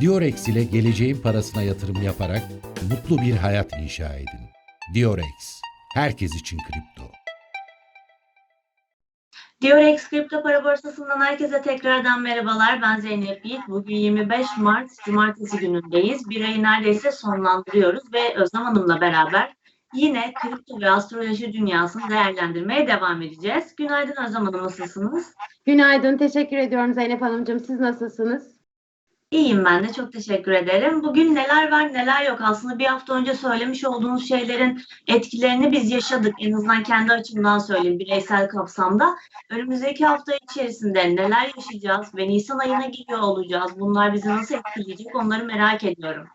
Diorex ile geleceğin parasına yatırım yaparak mutlu bir hayat inşa edin. Diorex, herkes için kripto. Diorex Kripto Para Borsası'ndan herkese tekrardan merhabalar. Ben Zeynep Yiğit. Bugün 25 Mart Cumartesi günündeyiz. Bir ayı neredeyse sonlandırıyoruz ve Özlem Hanım'la beraber yine kripto ve astroloji dünyasını değerlendirmeye devam edeceğiz. Günaydın Özlem Hanım, nasılsınız? Günaydın, teşekkür ediyorum Zeynep Hanımcığım. Siz nasılsınız? İyiyim ben de, çok teşekkür ederim. Bugün neler var neler yok aslında bir hafta önce söylemiş olduğunuz şeylerin etkilerini biz yaşadık. En azından kendi açımdan söyleyeyim bireysel kapsamda. Önümüzdeki hafta içerisinde neler yaşayacağız ve Nisan ayına giriyor olacağız. Bunlar bizi nasıl etkileyecek onları merak ediyorum.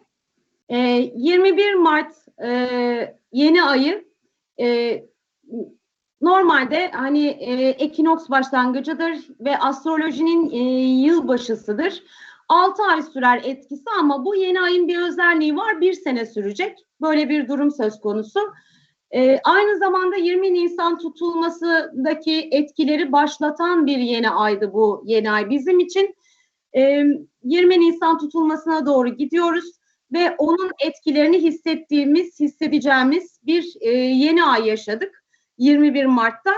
Ee, 21 Mart e, yeni ayı e, normalde hani e, ekinoks başlangıcıdır ve astrolojinin e, yılbaşısıdır. 6 ay sürer etkisi ama bu yeni ayın bir özelliği var. Bir sene sürecek. Böyle bir durum söz konusu. Ee, aynı zamanda 20 Nisan tutulmasındaki etkileri başlatan bir yeni aydı bu yeni ay bizim için. Ee, 20 Nisan tutulmasına doğru gidiyoruz ve onun etkilerini hissettiğimiz, hissedeceğimiz bir e, yeni ay yaşadık 21 Mart'ta.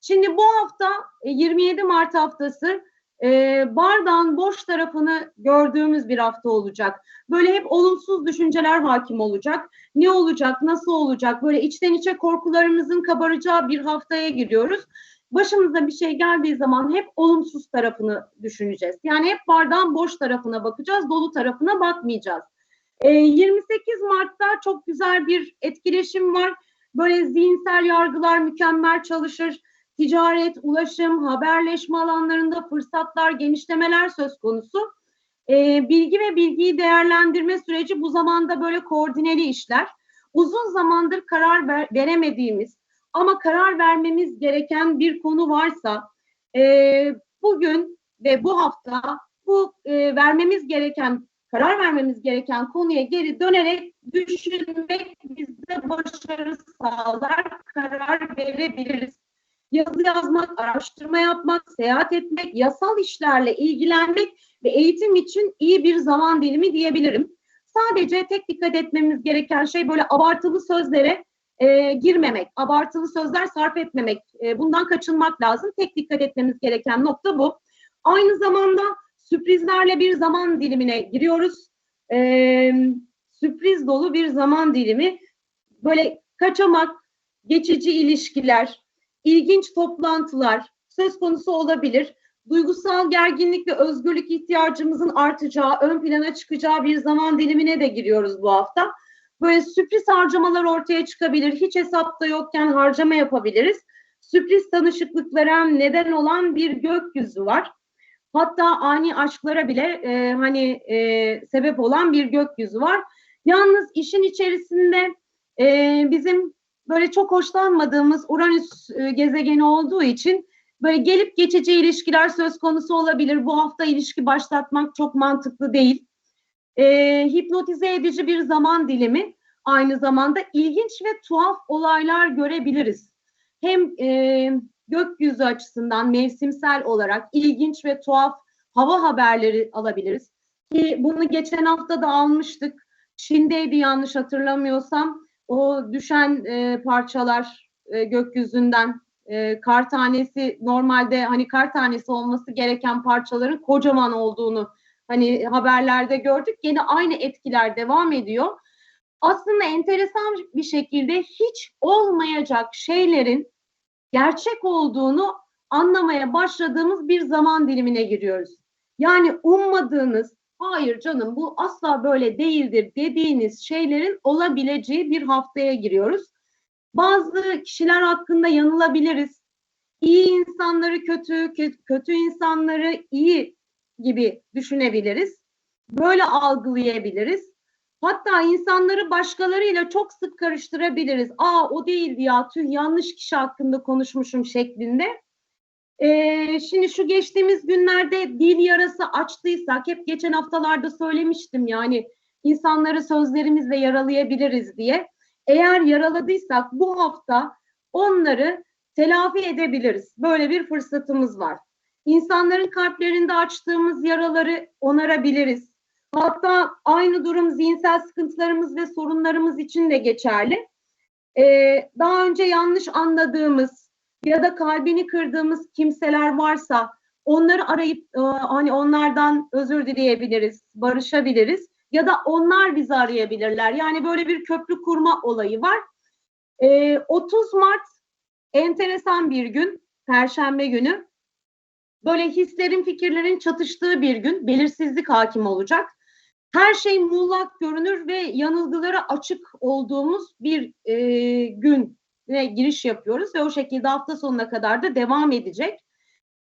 Şimdi bu hafta e, 27 Mart haftası e, bardağın boş tarafını gördüğümüz bir hafta olacak. Böyle hep olumsuz düşünceler hakim olacak. Ne olacak, nasıl olacak? Böyle içten içe korkularımızın kabaracağı bir haftaya giriyoruz. Başımıza bir şey geldiği zaman hep olumsuz tarafını düşüneceğiz. Yani hep bardağın boş tarafına bakacağız, dolu tarafına bakmayacağız. E, 28 Mart'ta çok güzel bir etkileşim var. Böyle zihinsel yargılar mükemmel çalışır ticaret, ulaşım, haberleşme alanlarında fırsatlar, genişlemeler söz konusu. E, bilgi ve bilgiyi değerlendirme süreci bu zamanda böyle koordineli işler. Uzun zamandır karar ver, veremediğimiz ama karar vermemiz gereken bir konu varsa e, bugün ve bu hafta bu e, vermemiz gereken karar vermemiz gereken konuya geri dönerek düşünmek bize başarı sağlar, karar verebiliriz yazı yazmak, araştırma yapmak, seyahat etmek, yasal işlerle ilgilenmek ve eğitim için iyi bir zaman dilimi diyebilirim. Sadece tek dikkat etmemiz gereken şey böyle abartılı sözlere e, girmemek, abartılı sözler sarf etmemek. E, bundan kaçınmak lazım. Tek dikkat etmemiz gereken nokta bu. Aynı zamanda sürprizlerle bir zaman dilimine giriyoruz. E, sürpriz dolu bir zaman dilimi. Böyle kaçamak, geçici ilişkiler, ilginç toplantılar söz konusu olabilir. Duygusal gerginlik ve özgürlük ihtiyacımızın artacağı, ön plana çıkacağı bir zaman dilimine de giriyoruz bu hafta. Böyle sürpriz harcamalar ortaya çıkabilir. Hiç hesapta yokken harcama yapabiliriz. Sürpriz tanışıklıklara neden olan bir gökyüzü var. Hatta ani aşklara bile e, hani e, sebep olan bir gökyüzü var. Yalnız işin içerisinde e, bizim böyle çok hoşlanmadığımız Uranüs e, gezegeni olduğu için böyle gelip geçici ilişkiler söz konusu olabilir. Bu hafta ilişki başlatmak çok mantıklı değil. E, hipnotize edici bir zaman dilimi aynı zamanda ilginç ve tuhaf olaylar görebiliriz. Hem e, gökyüzü açısından mevsimsel olarak ilginç ve tuhaf hava haberleri alabiliriz. Ki bunu geçen hafta da almıştık. Çin'deydi yanlış hatırlamıyorsam o düşen e, parçalar e, gökyüzünden e, kar tanesi normalde hani kar tanesi olması gereken parçaların kocaman olduğunu hani haberlerde gördük. Yine aynı etkiler devam ediyor. Aslında enteresan bir şekilde hiç olmayacak şeylerin gerçek olduğunu anlamaya başladığımız bir zaman dilimine giriyoruz. Yani ummadığınız, hayır canım bu asla böyle değildir dediğiniz şeylerin olabileceği bir haftaya giriyoruz. Bazı kişiler hakkında yanılabiliriz. İyi insanları kötü, kötü insanları iyi gibi düşünebiliriz. Böyle algılayabiliriz. Hatta insanları başkalarıyla çok sık karıştırabiliriz. Aa o değildi ya tüh yanlış kişi hakkında konuşmuşum şeklinde. Ee, şimdi şu geçtiğimiz günlerde dil yarası açtıysak hep geçen haftalarda söylemiştim yani insanları sözlerimizle yaralayabiliriz diye. Eğer yaraladıysak bu hafta onları telafi edebiliriz. Böyle bir fırsatımız var. İnsanların kalplerinde açtığımız yaraları onarabiliriz. Hatta aynı durum zihinsel sıkıntılarımız ve sorunlarımız için de geçerli. Ee, daha önce yanlış anladığımız ya da kalbini kırdığımız kimseler varsa onları arayıp e, hani onlardan özür dileyebiliriz, barışabiliriz ya da onlar bizi arayabilirler. Yani böyle bir köprü kurma olayı var. Ee, 30 Mart enteresan bir gün, Perşembe günü. Böyle hislerin, fikirlerin çatıştığı bir gün, belirsizlik hakim olacak. Her şey muğlak görünür ve yanılgılara açık olduğumuz bir e, güne giriş yapıyoruz ve o şekilde hafta sonuna kadar da devam edecek.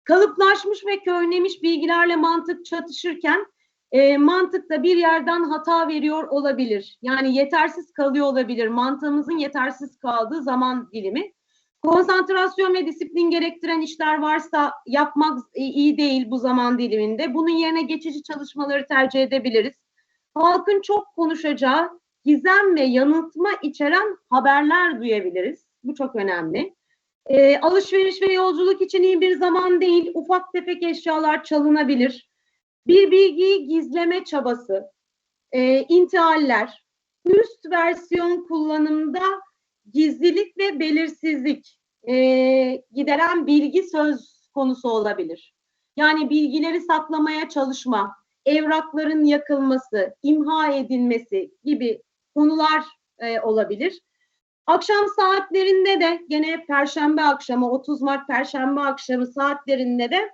Kalıplaşmış ve köynemiş bilgilerle mantık çatışırken e, mantık da bir yerden hata veriyor olabilir. Yani yetersiz kalıyor olabilir. Mantığımızın yetersiz kaldığı zaman dilimi. Konsantrasyon ve disiplin gerektiren işler varsa yapmak iyi değil bu zaman diliminde. Bunun yerine geçici çalışmaları tercih edebiliriz. Halkın çok konuşacağı gizem ve yanıltma içeren haberler duyabiliriz. Bu çok önemli. E, alışveriş ve yolculuk için iyi bir zaman değil. Ufak tefek eşyalar çalınabilir. Bir bilgiyi gizleme çabası, e, intihaller, üst versiyon kullanımda gizlilik ve belirsizlik e, gideren bilgi söz konusu olabilir. Yani bilgileri saklamaya çalışma, evrakların yakılması, imha edilmesi gibi konular e, olabilir. Akşam saatlerinde de gene Perşembe akşamı 30 Mart Perşembe akşamı saatlerinde de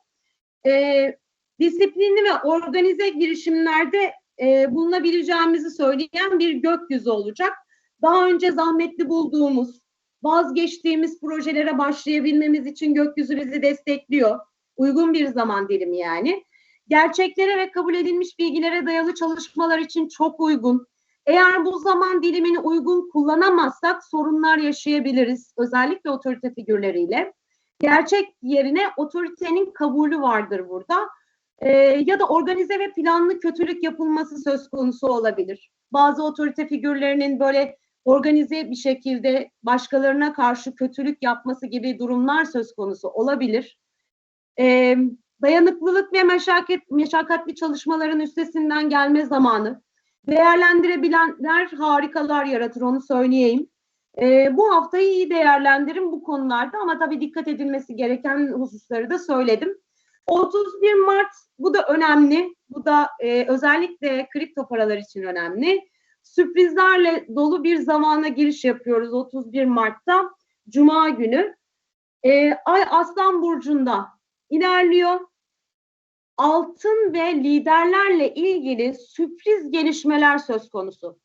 e, disiplinli ve organize girişimlerde e, bulunabileceğimizi söyleyen bir gökyüzü olacak. Daha önce zahmetli bulduğumuz, vazgeçtiğimiz projelere başlayabilmemiz için gökyüzü bizi destekliyor. Uygun bir zaman dilimi yani. Gerçeklere ve kabul edilmiş bilgilere dayalı çalışmalar için çok uygun. Eğer bu zaman dilimini uygun kullanamazsak sorunlar yaşayabiliriz. Özellikle otorite figürleriyle. Gerçek yerine otoritenin kabulü vardır burada. Ee, ya da organize ve planlı kötülük yapılması söz konusu olabilir. Bazı otorite figürlerinin böyle organize bir şekilde başkalarına karşı kötülük yapması gibi durumlar söz konusu olabilir. Ee, dayanıklılık ve meşakkat, meşakkatli çalışmaların üstesinden gelme zamanı. Değerlendirebilenler harikalar yaratır onu söyleyeyim. Ee, bu haftayı iyi değerlendirin bu konularda ama tabii dikkat edilmesi gereken hususları da söyledim. 31 Mart bu da önemli. Bu da e, özellikle kripto paralar için önemli. Sürprizlerle dolu bir zamana giriş yapıyoruz 31 Mart'ta. Cuma günü. E, Ay Aslan Burcu'nda ilerliyor. Altın ve liderlerle ilgili sürpriz gelişmeler söz konusu.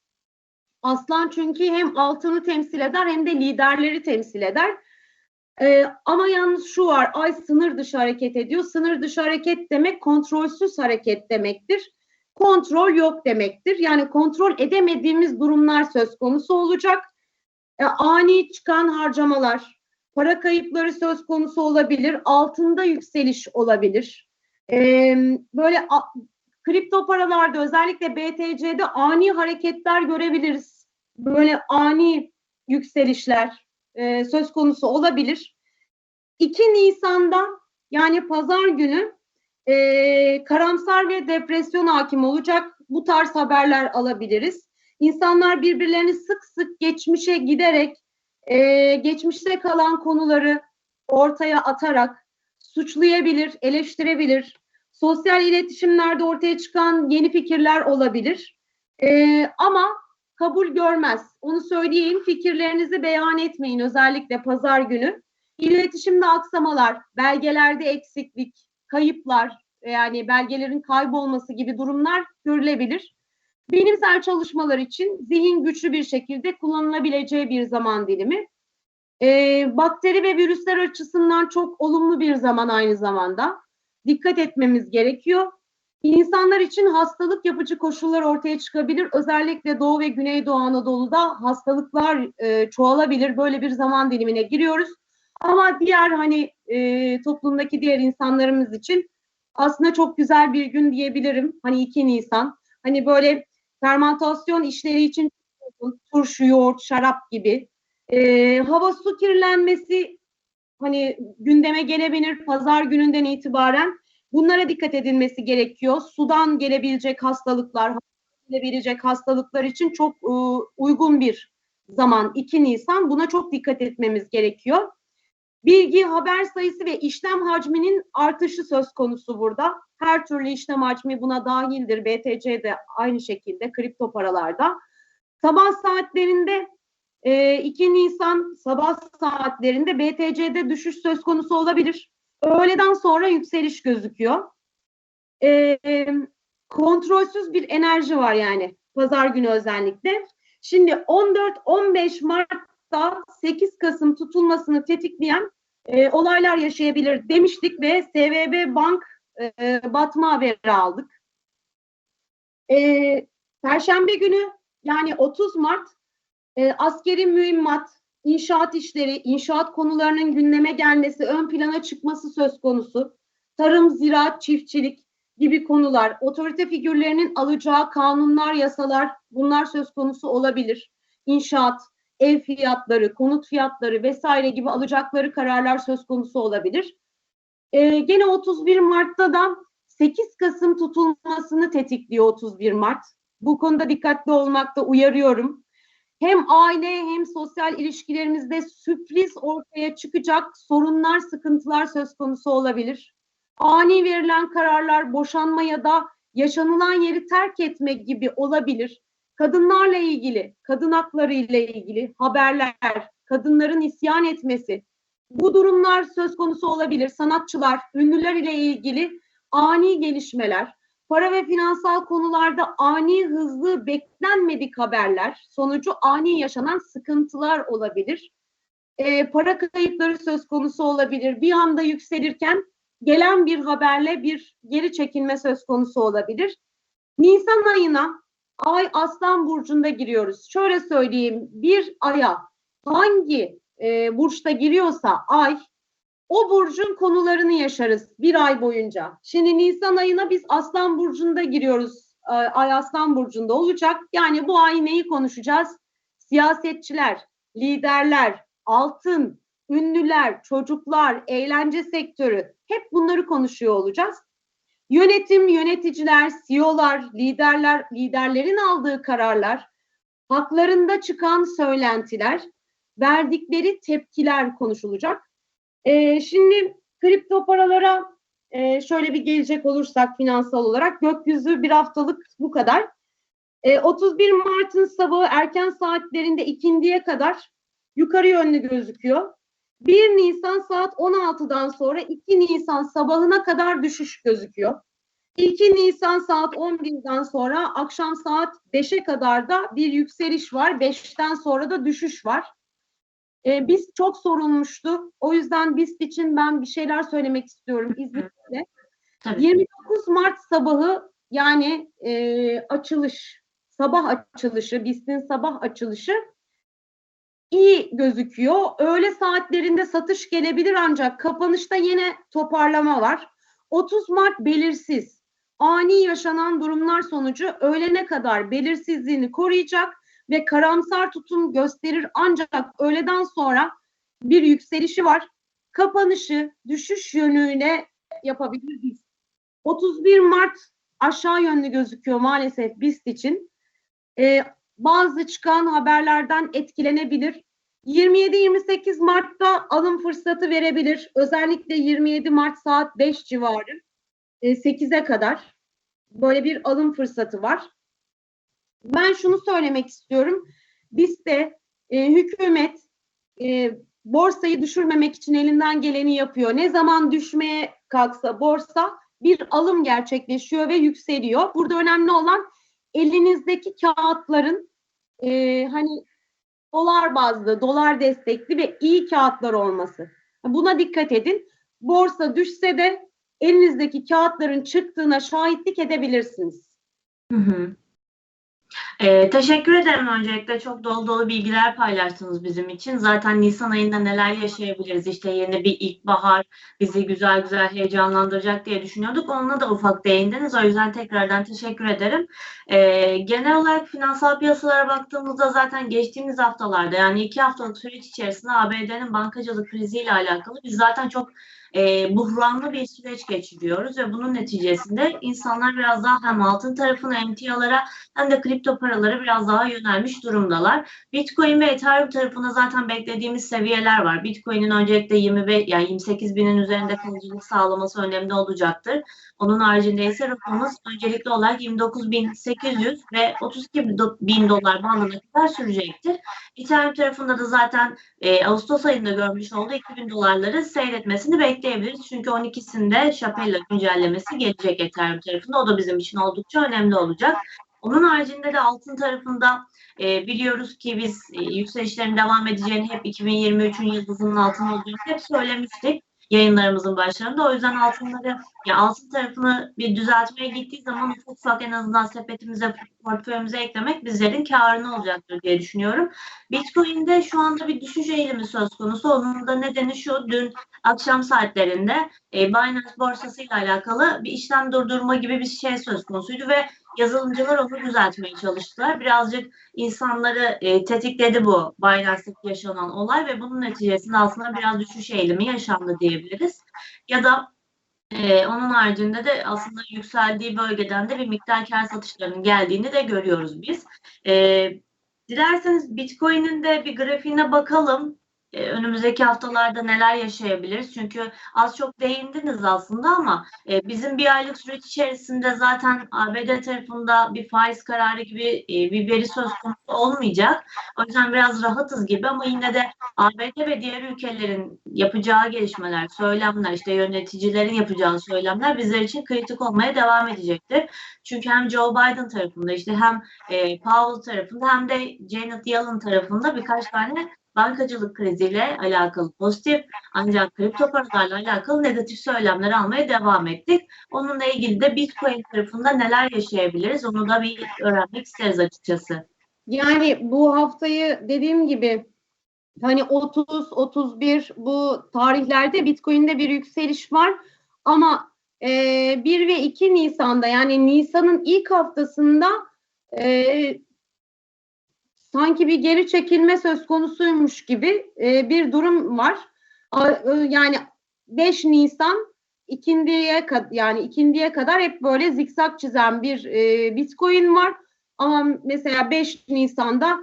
Aslan çünkü hem altını temsil eder hem de liderleri temsil eder. Ee, ama yalnız şu var, ay sınır dışı hareket ediyor. Sınır dışı hareket demek kontrolsüz hareket demektir. Kontrol yok demektir. Yani kontrol edemediğimiz durumlar söz konusu olacak. Ee, ani çıkan harcamalar, para kayıpları söz konusu olabilir. Altında yükseliş olabilir. Ee, böyle a, kripto paralarda özellikle BTC'de ani hareketler görebiliriz. Böyle ani yükselişler e, söz konusu olabilir. 2 Nisan'da yani pazar günü e, karamsar ve depresyon hakim olacak. Bu tarz haberler alabiliriz. İnsanlar birbirlerini sık sık geçmişe giderek e, geçmişte kalan konuları ortaya atarak suçlayabilir, eleştirebilir. Sosyal iletişimlerde ortaya çıkan yeni fikirler olabilir. E, ama kabul görmez. Onu söyleyeyim. Fikirlerinizi beyan etmeyin özellikle pazar günü. İletişimde aksamalar, belgelerde eksiklik, kayıplar yani belgelerin kaybolması gibi durumlar görülebilir. Bilimsel çalışmalar için zihin güçlü bir şekilde kullanılabileceği bir zaman dilimi. Ee, bakteri ve virüsler açısından çok olumlu bir zaman aynı zamanda. Dikkat etmemiz gerekiyor. İnsanlar için hastalık yapıcı koşullar ortaya çıkabilir. Özellikle Doğu ve Güneydoğu Anadolu'da hastalıklar e, çoğalabilir. Böyle bir zaman dilimine giriyoruz. Ama diğer hani e, toplumdaki diğer insanlarımız için aslında çok güzel bir gün diyebilirim. Hani 2 Nisan. Hani böyle fermentasyon işleri için turşu, yoğurt, şarap gibi. E, hava su kirlenmesi hani gündeme gelebilir pazar gününden itibaren Bunlara dikkat edilmesi gerekiyor. Sudan gelebilecek hastalıklar, gelebilecek hastalıklar için çok e, uygun bir zaman 2 Nisan. Buna çok dikkat etmemiz gerekiyor. Bilgi, haber sayısı ve işlem hacminin artışı söz konusu burada. Her türlü işlem hacmi buna dahildir. BTC de aynı şekilde kripto paralarda. Sabah saatlerinde e, 2 Nisan sabah saatlerinde BTC'de düşüş söz konusu olabilir. Öğleden sonra yükseliş gözüküyor. E, kontrolsüz bir enerji var yani pazar günü özellikle. Şimdi 14-15 Mart'ta 8 Kasım tutulmasını tetikleyen e, olaylar yaşayabilir demiştik ve SVB Bank e, batma haberi aldık. E, Perşembe günü yani 30 Mart e, askeri mühimmat, inşaat işleri, inşaat konularının gündeme gelmesi, ön plana çıkması söz konusu. Tarım, ziraat, çiftçilik gibi konular, otorite figürlerinin alacağı kanunlar, yasalar bunlar söz konusu olabilir. İnşaat, ev fiyatları, konut fiyatları vesaire gibi alacakları kararlar söz konusu olabilir. Ee, gene 31 Mart'ta da 8 Kasım tutulmasını tetikliyor 31 Mart. Bu konuda dikkatli olmakta uyarıyorum. Hem aile hem sosyal ilişkilerimizde sürpriz ortaya çıkacak sorunlar, sıkıntılar söz konusu olabilir. Ani verilen kararlar boşanma ya da yaşanılan yeri terk etme gibi olabilir. Kadınlarla ilgili, kadın hakları ile ilgili haberler, kadınların isyan etmesi, bu durumlar söz konusu olabilir. Sanatçılar, ünlüler ile ilgili ani gelişmeler, para ve finansal konularda ani, hızlı, beklenmedik haberler, sonucu ani yaşanan sıkıntılar olabilir. Ee, para kayıpları söz konusu olabilir. Bir anda yükselirken gelen bir haberle bir geri çekilme söz konusu olabilir. Nisan ayına Ay Aslan Burcu'nda giriyoruz. Şöyle söyleyeyim, bir aya hangi e, burçta giriyorsa ay, o burcun konularını yaşarız bir ay boyunca. Şimdi Nisan ayına biz Aslan Burcu'nda giriyoruz. E, ay Aslan Burcu'nda olacak. Yani bu ay neyi konuşacağız? Siyasetçiler, liderler, altın, ünlüler, çocuklar, eğlence sektörü hep bunları konuşuyor olacağız. Yönetim, yöneticiler, CEO'lar, liderler, liderlerin aldığı kararlar, haklarında çıkan söylentiler, verdikleri tepkiler konuşulacak. Ee, şimdi kripto paralara e, şöyle bir gelecek olursak finansal olarak gökyüzü bir haftalık bu kadar. Ee, 31 Mart'ın sabahı erken saatlerinde ikindiye kadar yukarı yönlü gözüküyor. 1 Nisan saat 16'dan sonra 2 Nisan sabahına kadar düşüş gözüküyor. 2 Nisan saat 11'den sonra akşam saat 5'e kadar da bir yükseliş var. 5'ten sonra da düşüş var. Ee, biz çok sorulmuştu. O yüzden BIST için ben bir şeyler söylemek istiyorum izninizle. Tabii. 29 Mart sabahı yani e, açılış, sabah açılışı, BIST'in sabah açılışı iyi gözüküyor. Öğle saatlerinde satış gelebilir ancak kapanışta yine toparlama var. 30 Mart belirsiz. Ani yaşanan durumlar sonucu öğlene kadar belirsizliğini koruyacak ve karamsar tutum gösterir ancak öğleden sonra bir yükselişi var. Kapanışı düşüş yönüne yapabilir biz. 31 Mart aşağı yönlü gözüküyor maalesef BIST için. Ee, bazı çıkan haberlerden etkilenebilir. 27-28 Mart'ta alım fırsatı verebilir. Özellikle 27 Mart saat 5 civarı e, 8'e kadar böyle bir alım fırsatı var. Ben şunu söylemek istiyorum. Biz de e, hükümet e, borsayı düşürmemek için elinden geleni yapıyor. Ne zaman düşmeye kalksa borsa bir alım gerçekleşiyor ve yükseliyor. Burada önemli olan elinizdeki kağıtların e, hani dolar bazlı, dolar destekli ve iyi kağıtlar olması. Buna dikkat edin. Borsa düşse de elinizdeki kağıtların çıktığına şahitlik edebilirsiniz. Hı hı. Ee, teşekkür ederim öncelikle. Çok dolu dolu bilgiler paylaştınız bizim için. Zaten Nisan ayında neler yaşayabiliriz? İşte yeni bir ilkbahar bizi güzel güzel heyecanlandıracak diye düşünüyorduk. Onunla da ufak değindiniz. O yüzden tekrardan teşekkür ederim. Ee, genel olarak finansal piyasalara baktığımızda zaten geçtiğimiz haftalarda yani iki haftalık süreç içerisinde ABD'nin bankacılık kriziyle alakalı biz zaten çok e, buhranlı bir süreç geçiriyoruz ve bunun neticesinde insanlar biraz daha hem altın tarafına emtialara hem de kripto paralara biraz daha yönelmiş durumdalar. Bitcoin ve Ethereum tarafında zaten beklediğimiz seviyeler var. Bitcoin'in öncelikle 25 yani 28 binin üzerinde kalıcılık sağlaması önemli olacaktır. Onun haricinde ise rakamımız öncelikli olarak 29.800 ve 32 bin dolar bandına kadar sürecektir. Ethereum tarafında da zaten e, Ağustos ayında görmüş olduğu 2000 dolarları seyretmesini bekleyebiliriz. Çünkü 12'sinde Şapella güncellemesi gelecek Ethereum tarafında. O da bizim için oldukça önemli olacak. Onun haricinde de altın tarafında e, biliyoruz ki biz e, yükselişlerin devam edeceğini hep 2023'ün yıldızının altın olduğunu hep söylemiştik yayınlarımızın başlarında. O yüzden altınları ya altın tarafını bir düzeltmeye gittiği zaman ufak ufak en azından sepetimize, portföyümüze eklemek bizlerin karını olacaktır diye düşünüyorum. Bitcoin'de şu anda bir düşüş eğilimi söz konusu. Onun da nedeni şu, dün akşam saatlerinde e, Binance borsasıyla alakalı bir işlem durdurma gibi bir şey söz konusuydu ve yazılımcılar onu düzeltmeye çalıştılar. Birazcık insanları e, tetikledi bu Binance'daki yaşanan olay ve bunun neticesinde aslında biraz düşüş eğilimi yaşandı diyebiliriz. Ya da ee, onun haricinde de aslında yükseldiği bölgeden de bir miktar kar satışlarının geldiğini de görüyoruz biz. Ee, dilerseniz Bitcoin'in de bir grafiğine bakalım. Ee, önümüzdeki haftalarda neler yaşayabiliriz? Çünkü az çok değindiniz aslında ama e, bizim bir aylık süreç içerisinde zaten ABD tarafında bir faiz kararı gibi e, bir veri söz konusu olmayacak. O yüzden biraz rahatız gibi ama yine de ABD ve diğer ülkelerin yapacağı gelişmeler, söylemler, işte yöneticilerin yapacağı söylemler bizler için kritik olmaya devam edecektir. Çünkü hem Joe Biden tarafında işte hem e, Powell tarafında hem de Janet Yellen tarafında birkaç tane bankacılık kriziyle alakalı pozitif ancak kripto paralarla alakalı negatif söylemler almaya devam ettik. Onunla ilgili de Bitcoin tarafında neler yaşayabiliriz onu da bir öğrenmek isteriz açıkçası. Yani bu haftayı dediğim gibi hani 30 31 bu tarihlerde Bitcoin'de bir yükseliş var ama e, 1 ve 2 Nisan'da yani Nisan'ın ilk haftasında e, sanki bir geri çekilme söz konusuymuş gibi e, bir durum var. A, e, yani 5 Nisan ikindiye kad- yani ikindiye kadar hep böyle zikzak çizen bir e, Bitcoin var. Ama mesela 5 Nisan'da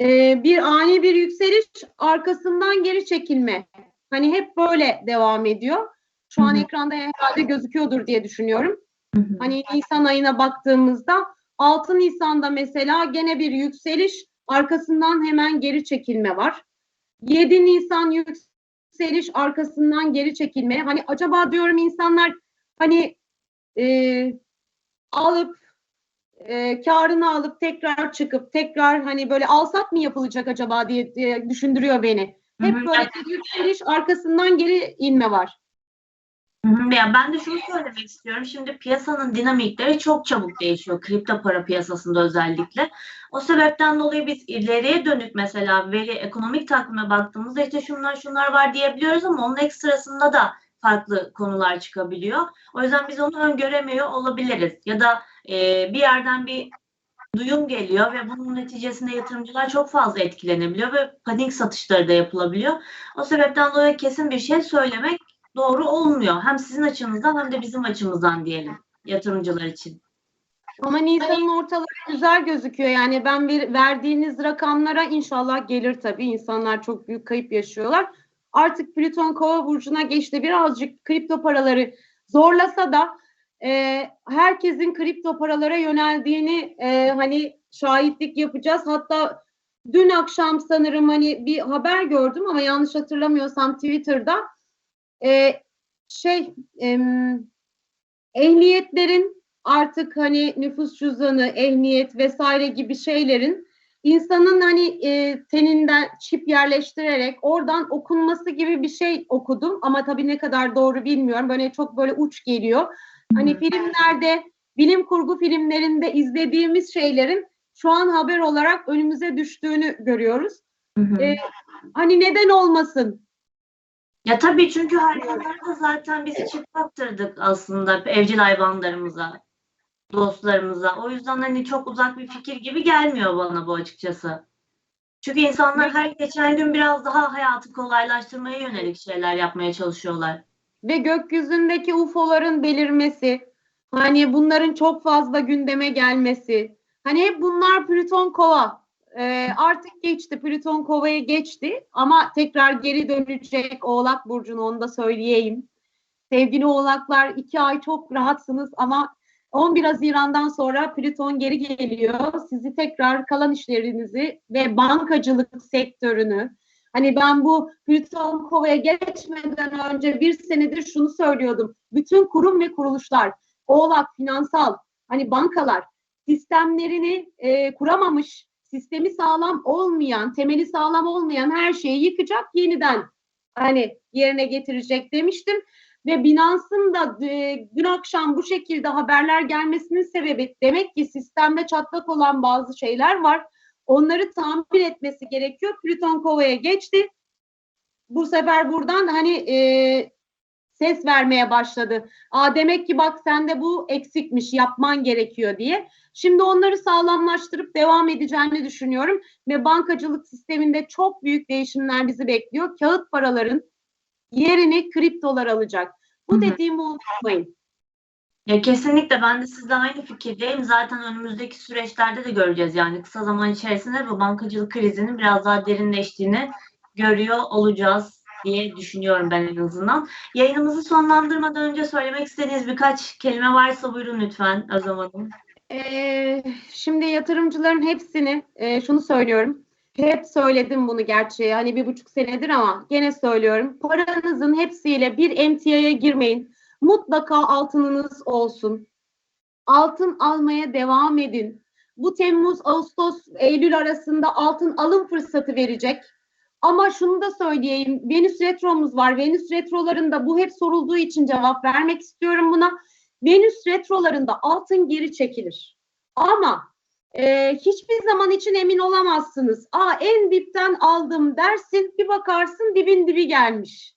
e, bir ani bir yükseliş arkasından geri çekilme. Hani hep böyle devam ediyor. Şu an Hı hı. ekranda herhalde gözüküyordur diye düşünüyorum. Hani Nisan ayına baktığımızda 6 Nisan'da mesela gene bir yükseliş arkasından hemen geri çekilme var. 7 Nisan yükseliş arkasından geri çekilme. Hani acaba diyorum insanlar hani e, alıp e, karını alıp tekrar çıkıp tekrar hani böyle alsat mı yapılacak acaba diye, diye düşündürüyor beni. Hep böyle yükseliş arkasından geri inme var. Ya ben de şunu söylemek istiyorum. Şimdi piyasanın dinamikleri çok çabuk değişiyor. Kripto para piyasasında özellikle. O sebepten dolayı biz ileriye dönük mesela veri ekonomik takvime baktığımızda işte şunlar şunlar var diyebiliyoruz ama onun ekstrasında da farklı konular çıkabiliyor. O yüzden biz onu öngöremiyor olabiliriz. Ya da e, bir yerden bir duyum geliyor ve bunun neticesinde yatırımcılar çok fazla etkilenebiliyor ve panik satışları da yapılabiliyor. O sebepten dolayı kesin bir şey söylemek doğru olmuyor. Hem sizin açınızdan hem de bizim açımızdan diyelim yatırımcılar için. Ama Nisan'ın ortaları güzel gözüküyor. Yani ben bir verdiğiniz rakamlara inşallah gelir tabii. İnsanlar çok büyük kayıp yaşıyorlar. Artık Plüton Kova burcuna geçti. Birazcık kripto paraları zorlasa da e, herkesin kripto paralara yöneldiğini e, hani şahitlik yapacağız. Hatta dün akşam sanırım hani bir haber gördüm ama yanlış hatırlamıyorsam Twitter'da e, şey em, ehliyetlerin artık hani nüfus cüzdanı, ehliyet vesaire gibi şeylerin insanın hani e, teninden çip yerleştirerek oradan okunması gibi bir şey okudum ama tabii ne kadar doğru bilmiyorum. Böyle çok böyle uç geliyor. Hani filmlerde, bilim kurgu filmlerinde izlediğimiz şeylerin şu an haber olarak önümüze düştüğünü görüyoruz. Hı hı. E, hani neden olmasın? Ya tabii çünkü haritalarda zaten biz çip taktırdık aslında evcil hayvanlarımıza, dostlarımıza. O yüzden hani çok uzak bir fikir gibi gelmiyor bana bu açıkçası. Çünkü insanlar her geçen gün biraz daha hayatı kolaylaştırmaya yönelik şeyler yapmaya çalışıyorlar. ve gökyüzündeki UFO'ların belirmesi, hani bunların çok fazla gündeme gelmesi, hani hep bunlar Plüton Kova. Ee, artık geçti, Plüton Kova'ya geçti ama tekrar geri dönecek Oğlak Burcu'nu onu da söyleyeyim. Sevgili Oğlaklar iki ay çok rahatsınız ama 11 Haziran'dan sonra Plüton geri geliyor. Sizi tekrar kalan işlerinizi ve bankacılık sektörünü Hani ben bu Plüton Kova'ya geçmeden önce bir senedir şunu söylüyordum. Bütün kurum ve kuruluşlar, oğlak, finansal, hani bankalar sistemlerini e, kuramamış, sistemi sağlam olmayan, temeli sağlam olmayan her şeyi yıkacak, yeniden hani yerine getirecek demiştim. Ve Binance'ın da e, dün akşam bu şekilde haberler gelmesinin sebebi demek ki sistemde çatlak olan bazı şeyler var. Onları tamir etmesi gerekiyor. Plüton Kova'ya geçti. Bu sefer buradan hani e, ses vermeye başladı. Aa demek ki bak sende bu eksikmiş, yapman gerekiyor diye. Şimdi onları sağlamlaştırıp devam edeceğini düşünüyorum ve bankacılık sisteminde çok büyük değişimler bizi bekliyor. Kağıt paraların yerini kriptolar alacak. Bu dediğimi unutmayın. Ya kesinlikle ben de sizle aynı fikirdeyim. Zaten önümüzdeki süreçlerde de göreceğiz yani kısa zaman içerisinde bu bankacılık krizinin biraz daha derinleştiğini görüyor olacağız diye düşünüyorum ben en azından. Yayınımızı sonlandırmadan önce söylemek istediğiniz birkaç kelime varsa buyurun lütfen Özlem Hanım. Ee, şimdi yatırımcıların hepsini e, şunu söylüyorum. Hep söyledim bunu gerçi hani bir buçuk senedir ama gene söylüyorum. Paranızın hepsiyle bir emtiaya girmeyin. Mutlaka altınınız olsun. Altın almaya devam edin. Bu Temmuz, Ağustos, Eylül arasında altın alım fırsatı verecek. Ama şunu da söyleyeyim. Venüs retromuz var. Venüs retrolarında bu hep sorulduğu için cevap vermek istiyorum buna. Venüs retrolarında altın geri çekilir. Ama e, hiçbir zaman için emin olamazsınız. Aa en dipten aldım dersin bir bakarsın dibin dibi gelmiş.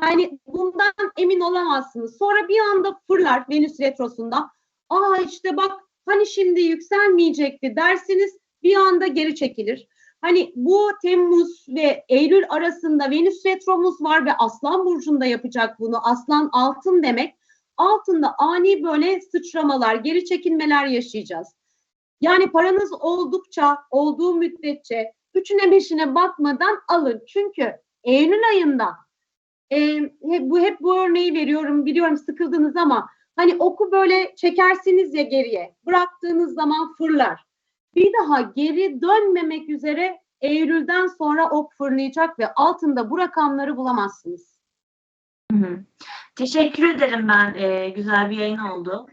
Hani bundan emin olamazsınız. Sonra bir anda fırlar Venüs retrosunda. Aa işte bak hani şimdi yükselmeyecekti dersiniz bir anda geri çekilir. Hani bu Temmuz ve Eylül arasında Venüs retromuz var ve Aslan burcunda yapacak bunu. Aslan altın demek. Altında ani böyle sıçramalar, geri çekilmeler yaşayacağız. Yani paranız oldukça, olduğu müddetçe üçüne beşine bakmadan alın. Çünkü Eylül ayında e, bu hep bu örneği veriyorum. Biliyorum sıkıldınız ama hani oku böyle çekersiniz ya geriye. Bıraktığınız zaman fırlar. Bir daha geri dönmemek üzere Eylül'den sonra ok fırlayacak ve altında bu rakamları bulamazsınız. Hı hı. Teşekkür ederim ben. Ee, güzel bir yayın oldu.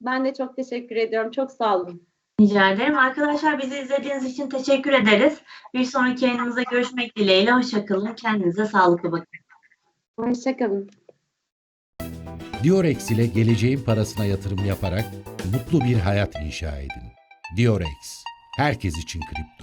Ben de çok teşekkür ediyorum. Çok sağ olun. Rica ederim. Arkadaşlar bizi izlediğiniz için teşekkür ederiz. Bir sonraki yayınımızda görüşmek dileğiyle. Hoşçakalın. Kendinize sağlıklı bakın. Hoşçakalın. Diorex ile geleceğin parasına yatırım yaparak mutlu bir hayat inşa edin. Diorex, herkes için kripto.